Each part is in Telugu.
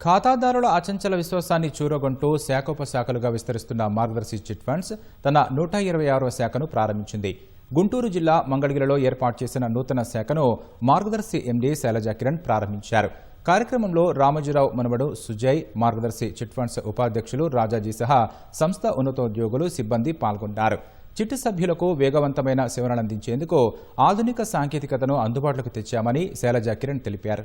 ఖాతాదారుల అచంచల విశ్వాసాన్ని చూరగొంటూ శాఖోపశాఖలుగా విస్తరిస్తున్న మార్గదర్శి చిట్ ఫండ్స్ తన నూట ఇరవై ఆరవ శాఖను ప్రారంభించింది. గుంటూరు జిల్లా మంగళగిరిలో ఏర్పాటు చేసిన నూతన శాఖను మార్గదర్శి ఎండీ శైలజా కిరణ్ ప్రారంభించారు. కార్యక్రమంలో రామజీరావు మనవడు సుజయ్ మార్గదర్శి చిట్ ఫండ్స్ ఉపాధ్యక్షులు రాజాజీ సహా సంస్థ ఉన్నతోద్యోగులు సిబ్బంది పాల్గొన్నారు. చిట్టు సభ్యులకు వేగవంతమైన సేవలందించేందుకు ఆధునిక సాంకేతికతను అందుబాటులోకి తెచ్చామని శైలజా కిరణ్ తెలిపారు.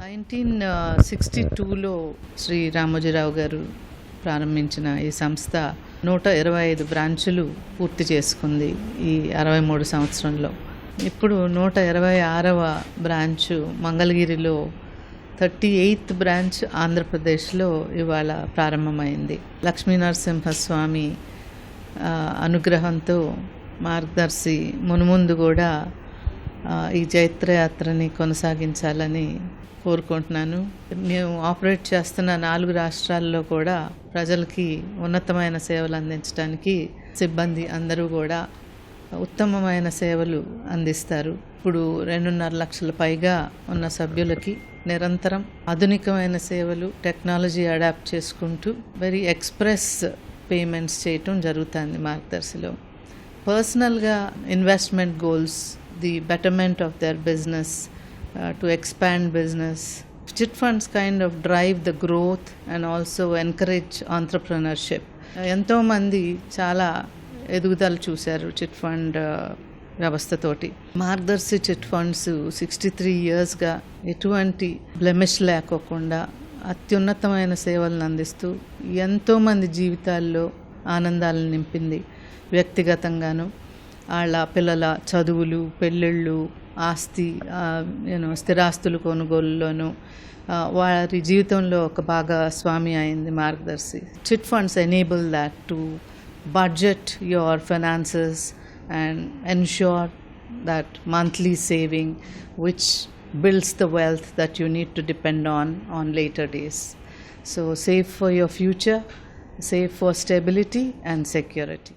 నైన్టీన్ సిక్స్టీ టూలో శ్రీ రామోజీరావు గారు ప్రారంభించిన ఈ సంస్థ నూట ఇరవై ఐదు బ్రాంచులు పూర్తి చేసుకుంది ఈ అరవై మూడు సంవత్సరంలో. ఇప్పుడు నూట ఇరవై ఆరవ బ్రాంచు మంగళగిరిలో థర్టీ ఎయిత్ బ్రాంచ్ ఆంధ్రప్రదేశ్లో ఇవాళ ప్రారంభమైంది. లక్ష్మీనరసింహస్వామి అనుగ్రహంతో మార్గదర్శి మునుముందు కూడా ఈ జైత్రయాత్రని కొనసాగించాలని కోరుకుంటున్నాను. మేము ఆపరేట్ చేస్తున్న నాలుగు రాష్ట్రాల్లో కూడా ప్రజలకి ఉన్నతమైన సేవలు అందించడానికి సిబ్బంది అందరూ కూడా ఉత్తమమైన సేవలు అందిస్తారు. ఇప్పుడు రెండున్నర లక్షల పైగా ఉన్న సభ్యులకి నిరంతరం ఆధునికమైన సేవలు టెక్నాలజీ అడాప్ట్ చేసుకుంటూ వెరీ ఎక్స్ప్రెస్ పేమెంట్స్ చేయటం జరుగుతుంది మార్గదర్శిలో. పర్సనల్గా investment goals the betterment of their business to expand business chit funds kind of drive the growth and also encourage entrepreneurship ఎంతోమంది చాలా ఎదుగుదల చూశారు చిట్ ఫండ్ uh, వ్యవస్థతోటి మార్గదర్శి చిట్ ఫండ్స్ సిక్స్టీ త్రీ ఇయర్స్గా ఎటువంటి బ్లెమిష్ లేకోకుండా అత్యున్నతమైన సేవలను అందిస్తూ ఎంతోమంది జీవితాల్లో ఆనందాలను నింపింది వ్యక్తిగతంగాను. వాళ్ళ పిల్లల చదువులు పెళ్ళిళ్ళు ఆస్తి యూనో స్థిరాస్తులు కొనుగోలులోను వారి జీవితంలో ఒక భాగస్వామి అయింది Margadarsi. Chit funds enable that to budget your finances and ensure that monthly saving which builds the wealth that you need to depend on on later days. So safe for your future safe for stability and security.